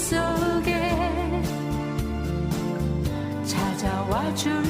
속에 찾아와 줄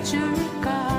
해줄까?